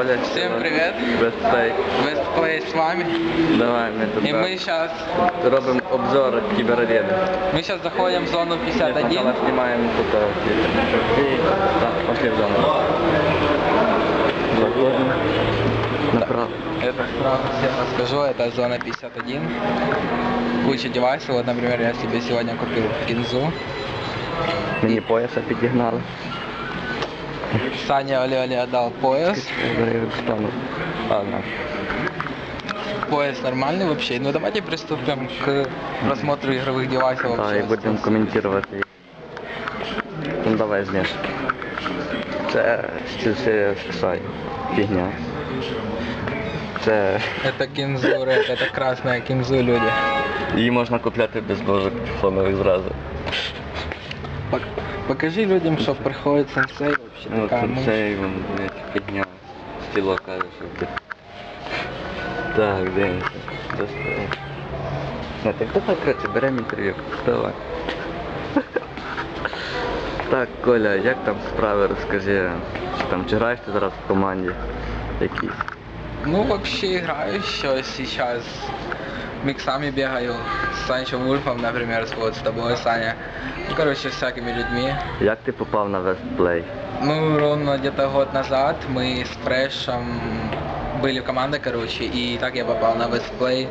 Це Коля. Всем привет. Вестплей. Вестплей с вами. Давай, ми тут И мы сейчас, робимо обзор кіберарени. мы сейчас заходим в зону Сначала 51. знімаємо тут а, ці- і так, пошли в зону. Заходимо. Направо. Это сразу всем расскажу, это зона 51. Куча девайсов, вот, например, я себе сегодня купил кинзу. Мені пояса підігнали. Саня Оле отдал пояс. Я говорю, стану. Ладно. Пояс нормальный вообще. Ну давайте приступим к просмотру игровых девайсов Так, вообще. і будемо коментувати. їх. Ну давай знижки. Це стіль Сксай. Фігня. Це Это кинзу, Ред, это красная кинзу, люди. її можна купляти без ложок фонових зразу. Пок- Покажи людям, что приходит сенсей вообще. Ну, такая тут цей вон, блядь, фігня. Стіло каже, що ти. Так, дивимося. Достаємо. Не, так давай, коротше, беремо інтерв'ю. Давай. Так, Коля, як там справи, розкажи. Чи там чи граєш ти зараз в команді якійсь? Ну, вообще играю еще сейчас. Миксами бегаю. С Санчо Вульфом, например, с- вот с тобой, Саня. Ну, короче, с всякими людьми. Як ти попав на Вестплей? Ну, ровно где-то год назад мы с Фрешем были команда, короче, и так я попал на Вестплей.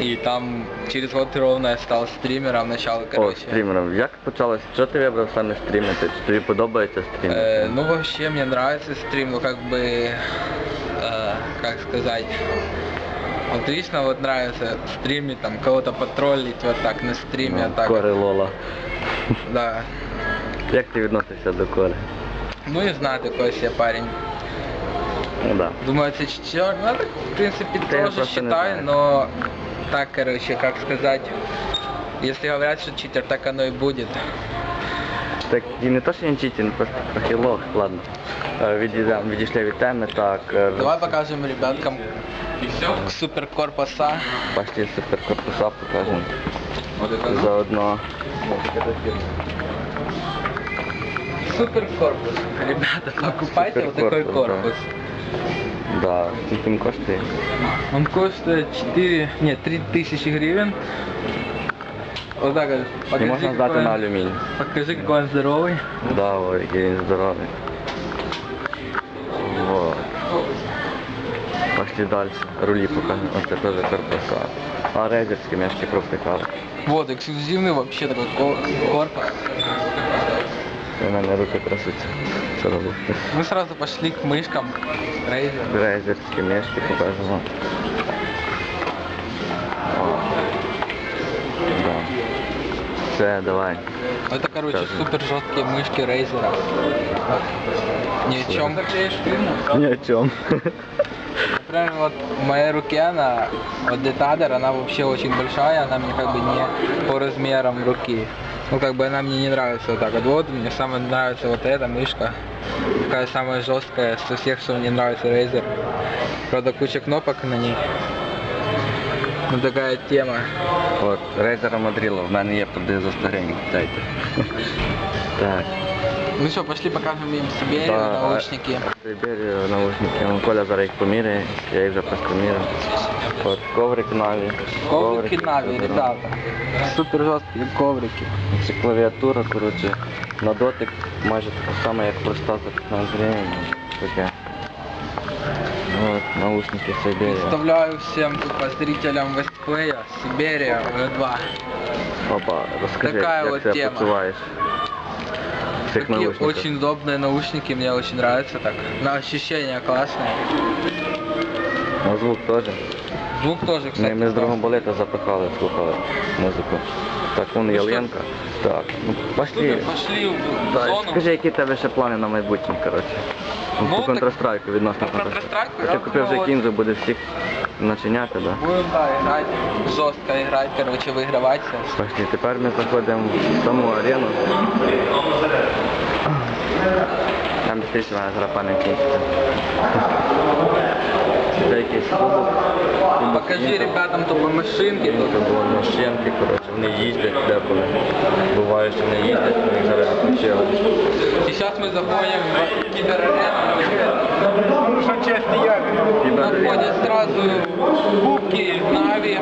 И там через год ровно я стал стримером, начал, О, короче. стрімером. Як почалось? Що ти вибрав саме стрімити? Чи тобі подобається стрімити? Э, ну, вообще, мне нравится стрим, ну, как бы, э, как сказать, вот лично вот нравится стримить, там, кого-то потроллить вот так на стриме, Ну, вот так, Кори Лола. да. Як ти відносишся до Кори? Ну, не знаю, такой себе парень. Ну да. Думаю, это четвертый, ну, так, в принципе, Да я тоже просто не считаю, знаю. но так, короче, как сказать, если говорят, что читер, так оно и будет. Так і не то, що він читінг, просто трохи лох, ладно. Е, Відійдемо, відійшли від теми, так. е, Давай покажем ребяткам суперкорпуса. Пошли суперкорпуса покажемо. Вот это, Заодно. Суперкорпус. Ребята, покупайте вот такой Суперкорпус, да. корпус. Да, скільки він коштує? Он коштует 4, нет, 3000 гривен. Вот так вот. І Покажи, можна здати какой на он- алюміній. Покажи, какой он здоровый. Да, ой, який він здоровий. Пошли далі. Рулі покажемо. Оце теж корпуса. А рейдерські м'яшки провтикали. Вот, эксклюзивный вообще такой ко- корпус. У мене руки трясуться. Що робити? Мы сразу пошли к мышкам. Razer. Рейдерські м'яшки покажемо. О. Да. Все, давай. Это, короче, Покажем. супер жесткие мышки Razer. Ни о чем. Ни о чем. Например, вот моей руке она, вот детадер, она вообще очень большая, она мне как бы не по размерам руки. Ну, как бы она мне не нравится вот так вот. Вот мне самое нравится вот эта мышка. Такая самая жесткая со всех, что мне нравится Razer. Правда, куча кнопок на ней. Ну, такая тема. От, рейдера Мадріла, в мене є продаю за 100 гривень, дайте. Так. Ну что, пошли покажем им себе Да, наушники. Сибірію наушники, ну, Коля зараз їх поміряє, я їх вже простоміряв. От, коврики наві. Коврики Нави, ребята. Супер жесткие коврики. Це клавіатура, коротше, на дотик майже така сама, як проста за 15 гривень. Таке. От, наушники Сибірія. Представляю всем тупо зрителям Вестплея Сибирия V2. Опа, розкажи, Такая як вот себе тема. почуваєш. в цих Такие наушниках? очень удобные наушники, мне очень нравятся так. На ощущения классные. На звук теж. Звук тоже, кстати. Ми, ми з другом классный. болета запихали, слухали музику. Так, вон Ну що? ялинка. Так, ну пошли. Супер, пошли в Да, зону. скажи, які в тебе ще плани на майбутнє, коротше. Ну, Ну, по так- Counter-Strike, відносно По Counter-Strike. Counter-Strike Ти я купив вже думаю, кінзу, буде всіх начиняти, да? Будем, да, играть, жестко играть, короче, выигрывать сейчас. Пошли, тепер ми заходимо в саму арену. Там теж вона зрапана кінця. Це якийсь. Покажи ребятам тобі машинки. Тут були машинки, коротше, вони їздять деколи. Буває, що не їздять, вони їх зараз відключили. І зараз ми заходимо в кіберарену. Що чесні яві. Находять одразу кубки, наві.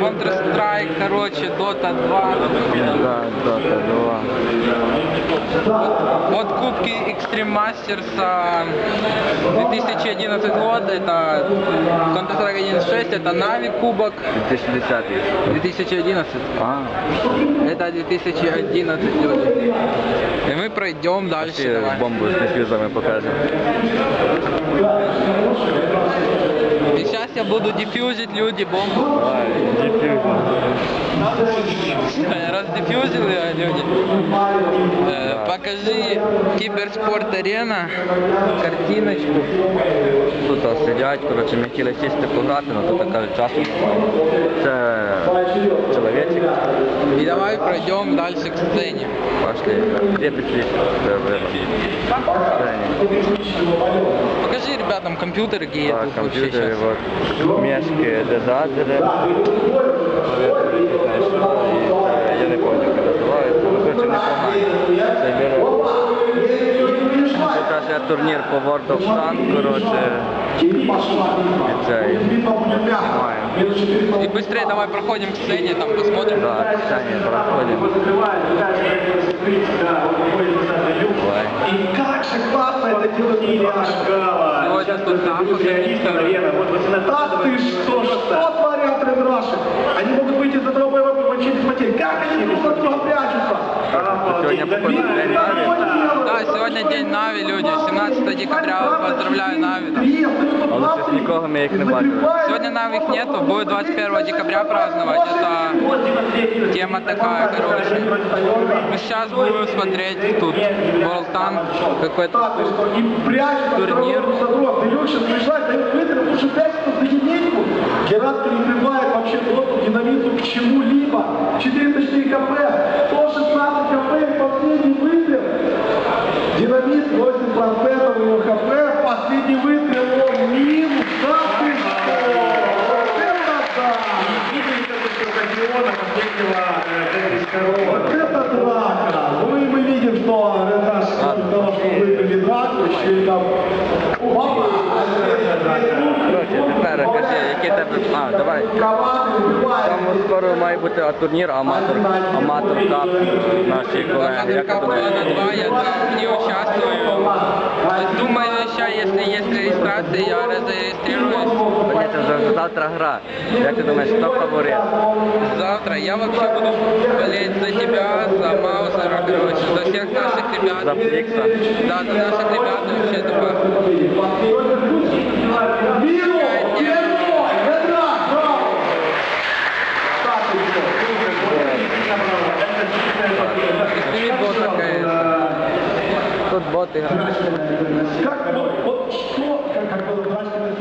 Counter-Strike, короче, Dota 2. Да, Dota 2. Вот кубки Extreme Masters а, 2011 год, это Counter-Strike 1.6, это Нави кубок 2010 2011. А, Это 2011 люди И мы пройдем дальше. всі давай. бомбу з дефюзами покажемо. И сейчас я буду дефьюзить люди бомбу. Давай, дефюз. Раздефьюзили а, люди. Э, покажи Киберспорт Арена, картиночку. Тут а, сидять, коротше, ми хотіли сісти пограти, але тут кажуть, часу немає. Це чоловічик. И давай пройдем дальше к сцене. Пошли. Де пішли? Це вибор. Покажи ребятам компьютеры, какие Так, тут вообще комп'ютери, сейчас. от, мішки, дозатори. Клавіатури, не знаю, що це, і бере. Тут теж є турнір по World of Tanks, коротше. І цей. Маємо. И быстрее давай проходим к сцене, там посмотрим. Так, Саня, проходимо. Давай. И как же классно это делает Ильяшка! Сегодня тут нахуй Да ты что, что творят Ренраши? Они могут выйти за другой вопрос, через потерь. Как они друг от друга Сегодня походу день Нави. Да, сегодня день Нави, люди. 17 декабря. Поздравляю Нави. Але щось нікого ми їх не бачили. Сегодня Нави их нету, будет 21 декабря праздновать. Это тема такая, короче. Мы сейчас будем смотреть тут World Tank, какой-то Турнир. Герат перекрывает вообще доступ динамиту к чему-либо. 404 КП, да! Вот это драка! Ну и мы видим, что Ренаш кроме того, что выиграли драку, еще и там... Опа! Коротше, тепер кажи, які тебе. А, давай. Команды выбивают. Там скоро має бути а, турнір аматор, аматор кап наші колеги. Як ти КП думаєш? на 2, я там не участвую. Думаю, сейчас, если есть регистрация, я разрегистрируюсь. це вже завтра гра. Як ти думаєш, хто фаворит? Завтра я вообще буду болеть за тебя, за Маузера, короче, за всех наших ребят. За Фликса. Да, за наших ребят и вообще типа. Тут боты. Как, вот, вот что, как, как было в